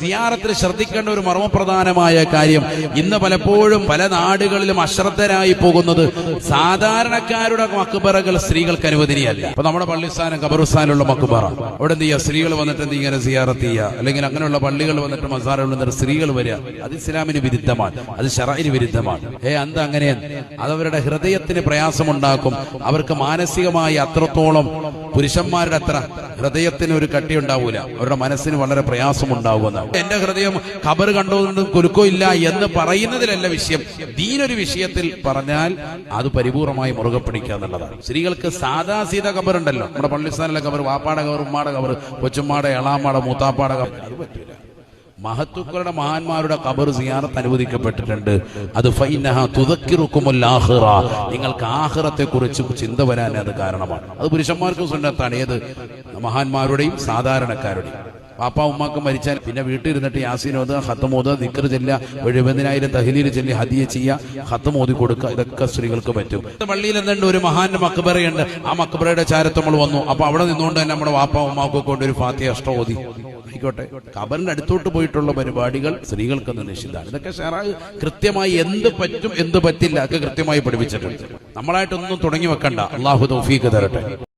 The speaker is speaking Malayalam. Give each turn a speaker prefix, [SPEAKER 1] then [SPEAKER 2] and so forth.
[SPEAKER 1] സിയാറത്തിൽ ശ്രദ്ധിക്കേണ്ട ഒരു മർമ്മപ്രധാനമായ കാര്യം ഇന്ന് പലപ്പോഴും പല നാടുകളിലും അശ്രദ്ധരായി പോകുന്നത് സാധാരണക്കാരുടെ മക്കുബറകൾ സ്ത്രീകൾക്ക് അനുവദനീയല്ല. ഇപ്പൊ നമ്മുടെ പള്ളിസ്ഥാനം കബറുസ്ഥാനുള്ള മക്കുബറ അവിടെ എന്ത് ചെയ്യുക സ്ത്രീകൾ വന്നിട്ട് എന്ത് ഇങ്ങനെ സിയാറത്ത് ചെയ്യുക അല്ലെങ്കിൽ അങ്ങനെയുള്ള പള്ളികൾ വന്നിട്ട് മസാറകൾ സ്ത്രീകൾ വരിക. അത് ഇസ്ലാമിന് വിരുദ്ധമാണ്. അത് ഷറയിന് വിരുദ്ധമാണ്. ഏ അന്ത അങ്ങനെ? അതവരുടെ ഹൃദയത്തിന് പ്രയാസമുണ്ടാക്കും. അവർക്ക് മാനസികമായി അത്രത്തോളം പുരുഷന്മാരുടെ അത്ര ഹൃദയത്തിന് ഒരു കട്ടി ഉണ്ടാവൂല അവരുടെ മനസ്സിന് വളരെ പ്രയാസമുണ്ടാവുമെന്നാണ് എന്റെ ഹൃദയം ഖബർ കണ്ടുകൊണ്ട് കുലുക്കോ ഇല്ല എന്ന് പറയുന്നതിലല്ല വിഷയം. ദീനൊരു വിഷയത്തിൽ പറഞ്ഞാൽ അത് പരിപൂർണമായി മുറുകെ പിടിക്കുക എന്നുള്ളതാണ്. സ്ത്രീകൾക്ക് സാധാ സീത ഖബർ ഉണ്ടല്ലോ നമ്മുടെ പള്ളിസ്ഥാനിലെ ഖബർ വാപ്പാടെ ഖബർ ഉമ്മാടെ ഖബർ കൊച്ചുമ്മാടെ എളാമ്മാടെ മൂത്താപ്പാടെ ഖബർ. അത് പറ്റൂല. മഹത്തുക്കളുടെ മഹാന്മാരുടെ കബർ സിയാറത്ത് അനുവദിക്കപ്പെട്ടിട്ടുണ്ട്. അത് നിങ്ങൾക്ക് ആഹ്റത്തെ കുറിച്ച് ചിന്ത വരാൻ അത് കാരണമാണ്. അത് പുരുഷന്മാർക്കും സുന്നത്താണ്. ഏത്? മഹാന്മാരുടെയും സാധാരണക്കാരുടെയും. പാപ്പ ഉമ്മാക്ക് മരിച്ചാൽ പിന്നെ വീട്ടിൽ ഇരുന്നിട്ട് യാസീനോത് ഹത്തമോത് ദിക്കർ ചെല്ല എഴുപതിനായിരം തഹലീൽ ചെല്ലി ഹദിയ ചെയ്യ ഹത്തമോതി കൊടുക്കുക ഇതൊക്കെ സ്ത്രീകൾക്ക് പറ്റും. പള്ളിയിൽ എന്തുണ്ട്? ഒരു മഹാന്റെ മക്ബറയുണ്ട്. ആ മക്ബറയുടെ ചാരത്ത് നമ്മൾ വന്നു. അപ്പൊ അവിടെ നിന്നുകൊണ്ട് തന്നെ നമ്മുടെ വാപ്പ ഉമ്മാക്ക് കൊണ്ട് ഒരു ഫാത്തിയ അഷ്ട ഓതി. ആയിക്കോട്ടെ. കബറിന്റെ അടുത്തോട്ട് പോയിട്ടുള്ള പരിപാടികൾ സ്ത്രീകൾക്ക് നിഷിദ്ധാണ് ഇതൊക്കെ ഷെറാ കൃത്യമായി എന്ത് പറ്റും എന്ത് പറ്റില്ല ഒക്കെ കൃത്യമായി പഠിപ്പിച്ചിട്ടുണ്ട്. നമ്മളായിട്ടൊന്നും തുടങ്ങി വെക്കണ്ട. അള്ളാഹു തൗഫീഖ് തരട്ടെ.